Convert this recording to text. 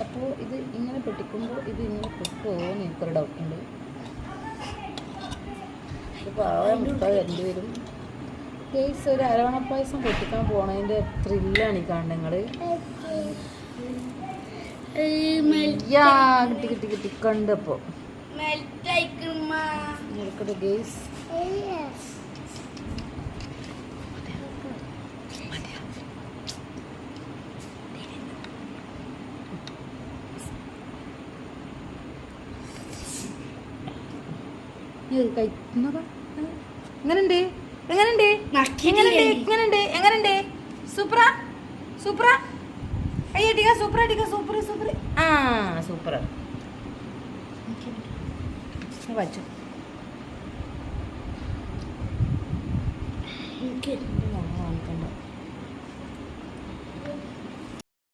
അപ്പോൾ ഇത് ഇങ്ങനെ പൊട്ടിക്കുമ്പോൾ ഇത് ഇങ്ങനെ പൊട്ടുമോ എന്ന് എനിക്കൊരു ഡൗട്ടുണ്ട് പാവം മുട്ട വരേണ്ടി വരും കേസ് ഒരു അരവണ പായസം പൊട്ടിക്കാൻ പോണതിന്റെ ത്രില്ലാണ് ഈ കാണുന്നത്. നിങ്ങൾ കിട്ടി കിട്ടി കിട്ടി. കണ്ടപ്പോൾ നോക്കട്ടെ ഗേസ് എങ്ങനുണ്ട്? എങ്ങനുണ്ട്? എങ്ങനുണ്ട്? എങ്ങനുണ്ട്? എങ്ങനുണ്ട്? സൂപ്പറ സൂപ്പറ അയ്യടിക സൂപ്പർ അടിക സൂപ്പർ സൂപ്പർ ആ സൂപ്പർ വച്ചു